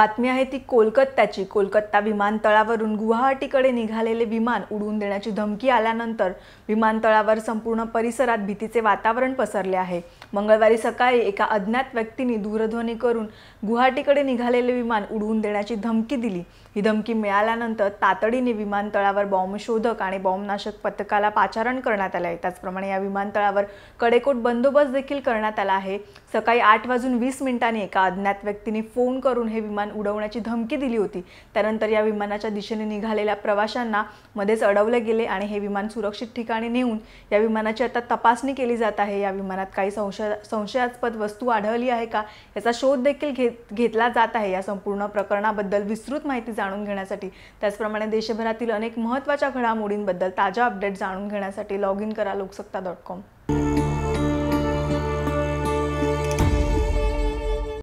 बातमी आहे ती कोलकात्याची. कोलकाता विमानतळावरून गुवाहाटीकडे निघालेले विमान उडवून देण्याची धमकी आल्यानंतर विमानतळावर संपूर्ण परिसरात भीतीचे वातावरण पसरले आहे. मंगळवारी सकाळी एका अज्ञात व्यक्तीने दूरध्वनी करून गुवाहाटीकडे निघालेले विमान उडवून देण्याची धमकी दिली. ही धमकी मिळाल्यानंतर तातडीने विमानतळावर बॉम्बशोधक आणि बॉम्बनाशक पथकाला पाचारण करण्यात आले आहे. त्याचप्रमाणे या विमानतळावर कडेकोट बंदोबस्त देखील करण्यात आला आहे. सकाळी आठ वाजून वीस मिनिटांनी एका अज्ञात व्यक्तीने फोन करून हे विमान उडवण्याची धमकी दिली होती. त्यानंतर या विमानाच्या दिशेने निघालेल्या प्रवाशांना मध्येच अडवले गेले आणि हे विमान सुरक्षित ठिकाणी नेऊन या विमानाची आता तपासणी केली जात आहे. या विमानात काही संशय संशयास्पद वस्तू आढळली आहे का? याचा शोध देखील घेत घेतला जात आहे. या संपूर्ण प्रकरणाबद्दल विस्तृत माहिती जाणून घेण्यासाठी त्याचप्रमाणे देशभरातील अनेक महत्त्वाच्या घडामोडींबद्दल ताज्या अपडेट जाणून घेण्यासाठी लॉग इन करा लोकसत्ता डॉट कॉम